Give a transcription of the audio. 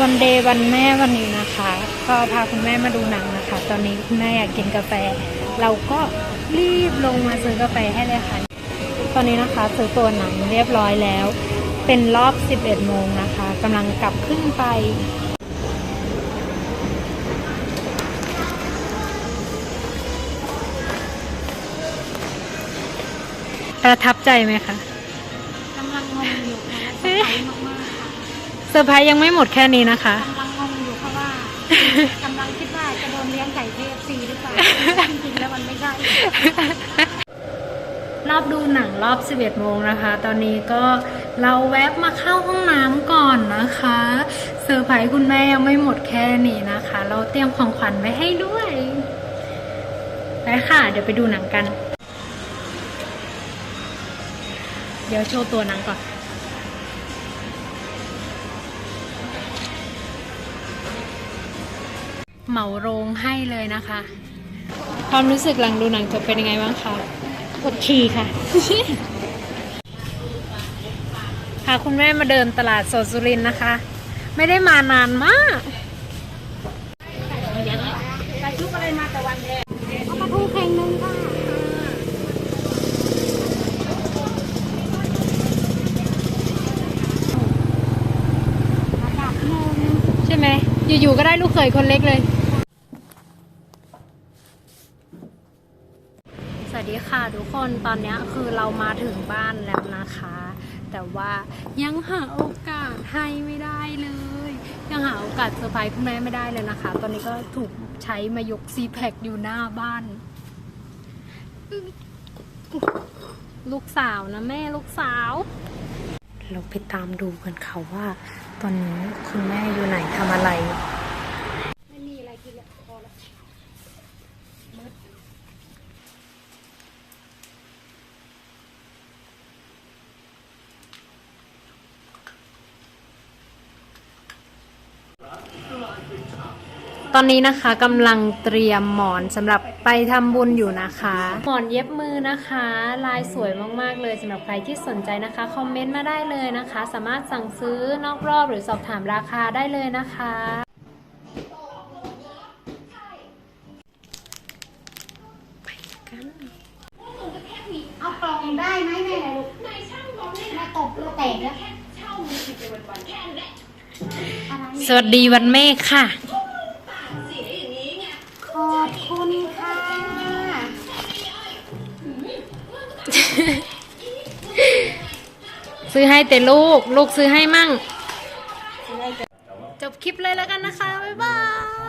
วันเดย์วันแม่วันนี้นะคะ ก็พาคุณแม่มาดูหนังนะคะ ตอนนี้คุณแม่อยากกินกาแฟ เราก็รีบลงมาซื้อกาแฟให้เลยค่ะ ตอนนี้นะคะซื้อตัวหนังเรียบร้อยแล้ว เป็นรอบ 11 โมงนะคะกำลังกลับขึ้นไปประทับใจไหมคะกำลังงงอยู่ค่ะเซอร์ไพรส์มากๆค่ะเซอร์ไพรส์ยังไม่หมดแค่นี้นะคะ กำลังงงอยู่เพราะว่ากำลังคิดว่าจะโดนเลี้ยงไก่ KFC หรือเปล่าจริงๆแล้วมันไม่ใช่ รอบดูหนังรอบ 11 โมงนะคะ ตอนนี้ก็เราแวบมาเข้าห้องน้ำก่อนนะคะเซอร์ไพรส์คุณแม่ยังไม่หมดแค่นี้นะคะ เราเตรียมของขวัญไว้ให้ด้วยไปค่ะ เดี๋ยวไปดูหนังกัน เดี๋ยวโชว์ตัวหนังก่อน เหมาโรงให้เลยนะคะ ความรู้สึกหลังดูหนังจบเป็นยังไงบ้างคะกดขี่ค่ะ พาคุณแม่มาเดินตลาดสดสุรินทร์นะคะ ไม่ได้มานานมากไปชุกอะไรมาแต่วันแรกเอาปลาทูแข่งหนึ่งค่ะระดับหนึ่งใช่ไหม อยู่ๆก็ได้ลูกเขยคนเล็กเลย สวัสดีค่ะทุกคนตอนนี้คือเรามาถึงบ้านแล้วนะคะ แต่ว่ายังหาโอกาสให้ไม่ได้เลย ยังหาโอกาสเซอร์ไพรส์คุณแม่ไม่ได้เลยนะคะ ตอนนี้ก็ถูกใช้มายกซีแพคอยู่หน้าบ้าน ลูกสาวนะแม่ลูกสาว เราไปตามดูกันค่ะว่า ตอนนี้คุณแม่อยู่ไหนทำอะไร ไม่มีอะไรกินแล้วพอแล้ว ตอนนี้นะคะกำลังเตรียมหมอนสำหรับไปทำบุญอยู่นะคะ หมอนเย็บมือนะคะ ลายสวยมากๆเลยสำหรับใครที่สนใจนะคะคอมเมนต์มาได้เลยนะคะ สามารถสั่งซื้อนอกรอบหรือสอบถามราคาได้เลยนะคะไปกันเอากล่องได้ไหมแม่ลูกแม่ตบเราแตกแล้วอะไรสวัสดีวันแม่ค่ะ ซื้อให้แต่ลูก ลูกซื้อให้มั่ง จบคลิปเลยแล้วกันนะคะ บ๊ายบาย